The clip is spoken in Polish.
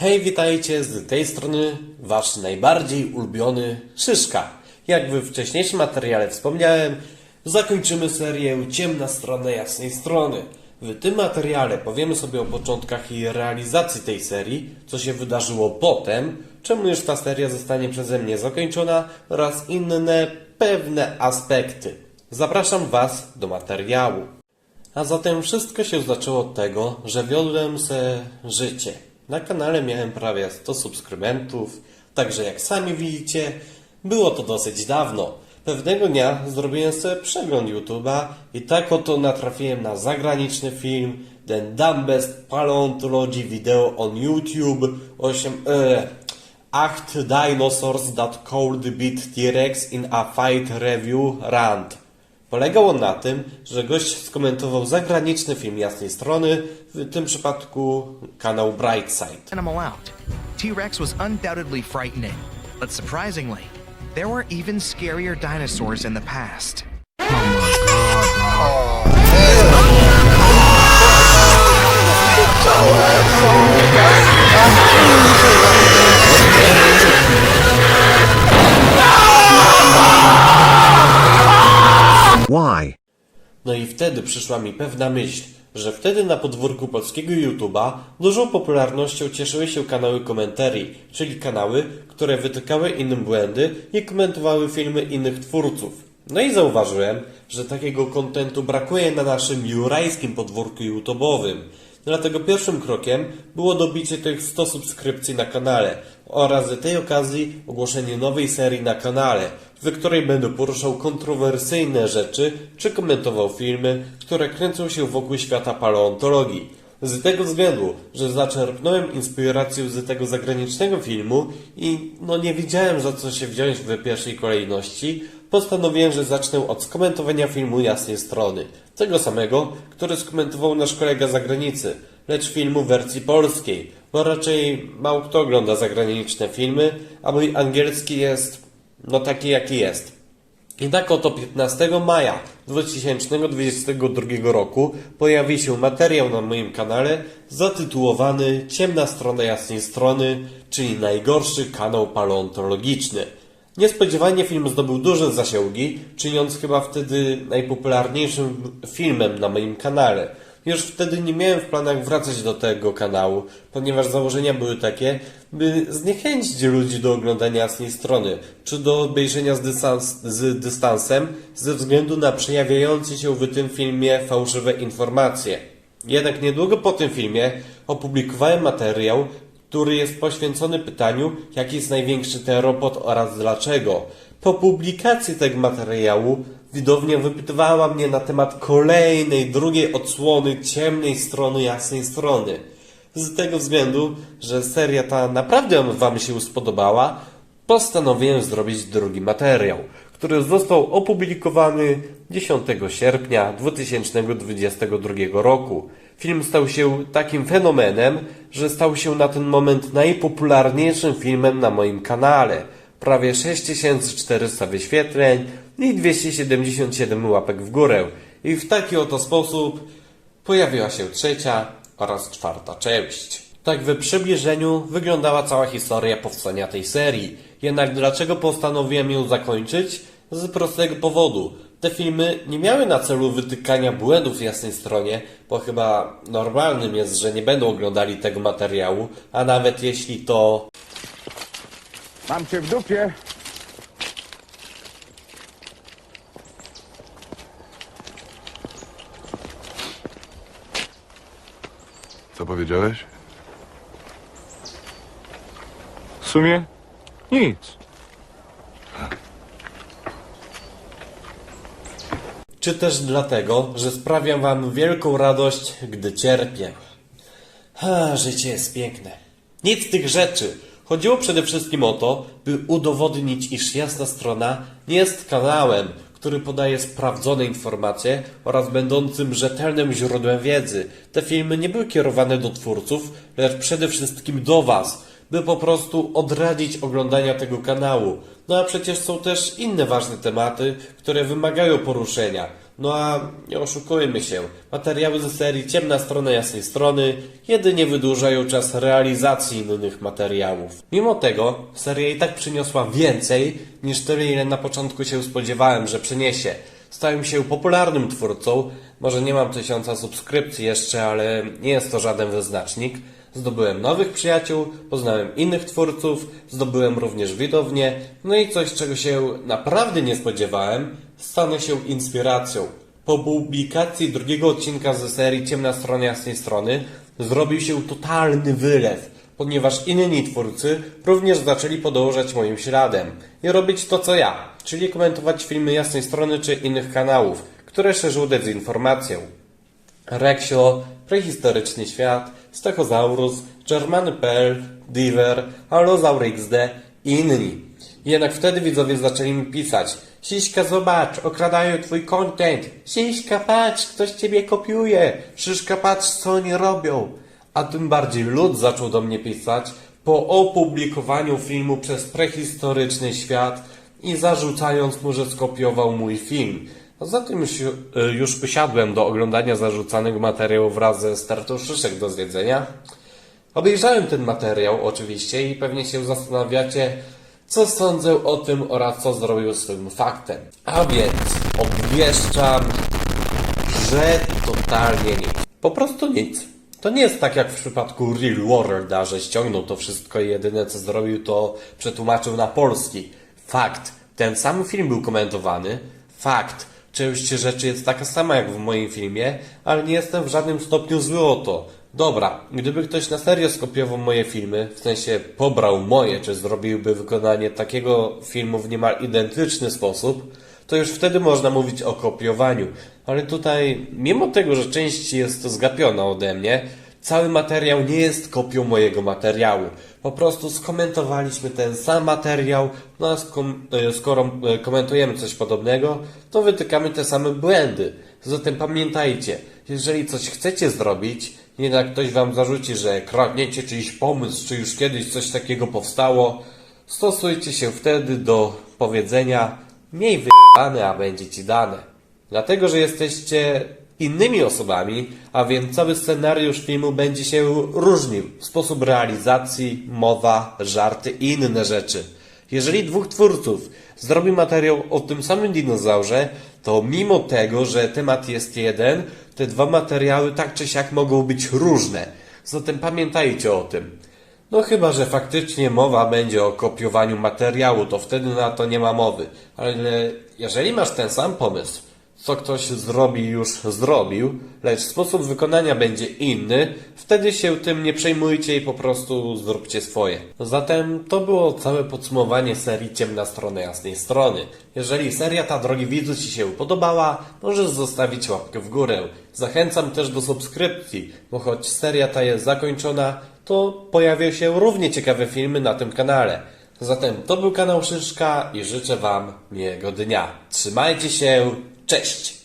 Hej, witajcie z tej strony wasz najbardziej ulubiony Szyszka. Jak we wcześniejszym materiale wspomniałem, zakończymy serię Ciemna strona jasnej strony. W tym materiale powiemy sobie o początkach i realizacji tej serii, co się wydarzyło potem, czemu już ta seria zostanie przeze mnie zakończona oraz inne pewne aspekty. Zapraszam Was do materiału. A zatem wszystko się zaczęło od tego, że wiodłem se życie. Na kanale miałem prawie 100 subskrybentów, także jak sami widzicie, było to dosyć dawno. Pewnego dnia zrobiłem sobie przegląd YouTube'a i tak oto natrafiłem na zagraniczny film The Dumbest Paleontology Video on YouTube 8, e, 8 Dinosaurs That Could Beat T-Rex in a Fight Review Rant. Polegał on na tym, że gość skomentował zagraniczny film jasnej strony, w tym przypadku kanał Brightside. animal out. T-Rex was undoubtedly frightening, but surprisingly, there were even scarier dinosaurs in the past. Why? No i wtedy przyszła mi pewna myśl, że wtedy na podwórku polskiego YouTube'a dużą popularnością cieszyły się kanały komentarii, czyli kanały, które wytykały innym błędy i komentowały filmy innych twórców. No i zauważyłem, że takiego kontentu brakuje na naszym jurajskim podwórku YouTube'owym. Dlatego pierwszym krokiem było dobicie tych 100 subskrypcji na kanale oraz z tej okazji ogłoszenie nowej serii na kanale, w której będę poruszał kontrowersyjne rzeczy czy komentował filmy, które kręcą się wokół świata paleontologii. Z tego względu, że zaczerpnąłem inspirację z tego zagranicznego filmu i no nie wiedziałem za co się wziąć w pierwszej kolejności, postanowiłem, że zacznę od skomentowania filmu Jasnej Strony. Tego samego, który skomentował nasz kolega z zagranicy, lecz filmu w wersji polskiej, bo raczej mało kto ogląda zagraniczne filmy, a mój angielski jest no taki jaki jest. I tak oto 15 maja 2022 roku pojawi się materiał na moim kanale zatytułowany Ciemna strona jasnej strony, czyli najgorszy kanał paleontologiczny. Niespodziewanie film zdobył duże zasięgi, czyniąc chyba wtedy najpopularniejszym filmem na moim kanale. Już wtedy nie miałem w planach wracać do tego kanału, ponieważ założenia były takie, by zniechęcić ludzi do oglądania jasnej strony, czy do obejrzenia z, dystans, z dystansem, ze względu na przejawiające się w tym filmie fałszywe informacje. Jednak niedługo po tym filmie opublikowałem materiał, który jest poświęcony pytaniu, jaki jest największy teropod oraz dlaczego. Po publikacji tego materiału widownia wypytywała mnie na temat kolejnej, drugiej odsłony ciemnej strony, jasnej strony. Z tego względu, że seria ta naprawdę Wam się spodobała, postanowiłem zrobić drugi materiał, który został opublikowany 10 sierpnia 2022 roku. Film stał się takim fenomenem, że stał się na ten moment najpopularniejszym filmem na moim kanale. Prawie 6400 wyświetleń i 277 łapek w górę. I w taki oto sposób pojawiła się trzecia oraz czwarta część. Tak w przybliżeniu wyglądała cała historia powstania tej serii. Jednak dlaczego postanowiłem ją zakończyć? Z prostego powodu. Te filmy nie miały na celu wytykania błędów w jasnej stronie, bo chyba normalnym jest, że nie będą oglądali tego materiału, a nawet jeśli to Mam cię w dupie. Co powiedziałeś? W sumie nic. czy też dlatego, że sprawiam wam wielką radość, gdy cierpię. Ha, życie jest piękne. Nic z tych rzeczy. Chodziło przede wszystkim o to, by udowodnić, iż jasna strona nie jest kanałem, który podaje sprawdzone informacje oraz będącym rzetelnym źródłem wiedzy. Te filmy nie były kierowane do twórców, lecz przede wszystkim do was, by po prostu odradzić oglądania tego kanału. No a przecież są też inne ważne tematy, które wymagają poruszenia. No a nie oszukujmy się, materiały ze serii Ciemna strona jasnej strony jedynie wydłużają czas realizacji innych materiałów. Mimo tego seria i tak przyniosła więcej niż tyle ile na początku się spodziewałem, że przyniesie. Stałem się popularnym twórcą, może nie mam tysiąca subskrypcji jeszcze, ale nie jest to żaden wyznacznik. Zdobyłem nowych przyjaciół, poznałem innych twórców, zdobyłem również widownię, no i coś, czego się naprawdę nie spodziewałem, stanę się inspiracją. Po publikacji drugiego odcinka ze serii Ciemna strona jasnej strony zrobił się totalny wylew, ponieważ inni twórcy również zaczęli podążać moim śladem i robić to co ja, czyli komentować filmy jasnej strony czy innych kanałów, które szerzą dezinformację. Reksio, Prehistoryczny Świat, Stegosaurus, Germany.pl, Diver, Allosaur XD i inni. Jednak wtedy widzowie zaczęli mi pisać Siśka zobacz, okradają twój content. Siśka patrz, ktoś ciebie kopiuje. Szyszka patrz, co oni robią. A tym bardziej lud zaczął do mnie pisać po opublikowaniu filmu przez Prehistoryczny Świat i zarzucając mu, że skopiował mój film. A Zatem już, y, już wysiadłem do oglądania zarzucanego materiału wraz ze stertą szyszek do zjedzenia. Obejrzałem ten materiał oczywiście i pewnie się zastanawiacie, co sądzę o tym oraz co zrobił z tym faktem. A więc obwieszczam, że totalnie nic. Po prostu nic. To nie jest tak jak w przypadku Real Worlda, że ściągnął to wszystko i jedyne co zrobił to przetłumaczył na polski. Fakt. Ten sam film był komentowany. Fakt. Część rzeczy jest taka sama jak w moim filmie, ale nie jestem w żadnym stopniu zły o to. Dobra, gdyby ktoś na serio skopiował moje filmy, w sensie pobrał moje, czy zrobiłby wykonanie takiego filmu w niemal identyczny sposób, to już wtedy można mówić o kopiowaniu. Ale tutaj, mimo tego, że część jest zgapiona ode mnie, cały materiał nie jest kopią mojego materiału. Po prostu skomentowaliśmy ten sam materiał, no a e, skoro e, komentujemy coś podobnego, to wytykamy te same błędy. Zatem pamiętajcie, jeżeli coś chcecie zrobić, jednak ktoś wam zarzuci, że kradniecie czyjś pomysł, czy już kiedyś coś takiego powstało, stosujcie się wtedy do powiedzenia miej wyjebane, a będzie ci dane. Dlatego, że jesteście innymi osobami, a więc cały scenariusz filmu będzie się różnił. Sposób realizacji, mowa, żarty i inne rzeczy. Jeżeli dwóch twórców zrobi materiał o tym samym dinozaurze, to mimo tego, że temat jest jeden, te dwa materiały tak czy siak mogą być różne. Zatem pamiętajcie o tym. No chyba, że faktycznie mowa będzie o kopiowaniu materiału, to wtedy na to nie ma mowy. Ale jeżeli masz ten sam pomysł, co ktoś zrobi już zrobił, lecz sposób wykonania będzie inny, wtedy się tym nie przejmujcie i po prostu zróbcie swoje. Zatem to było całe podsumowanie serii Ciemna Strona Jasnej Strony. Jeżeli seria ta, drogi widzu, Ci się podobała, możesz zostawić łapkę w górę. Zachęcam też do subskrypcji, bo choć seria ta jest zakończona, to pojawią się równie ciekawe filmy na tym kanale. Zatem to był kanał Szyszka i życzę Wam miłego dnia. Trzymajcie się, cześć!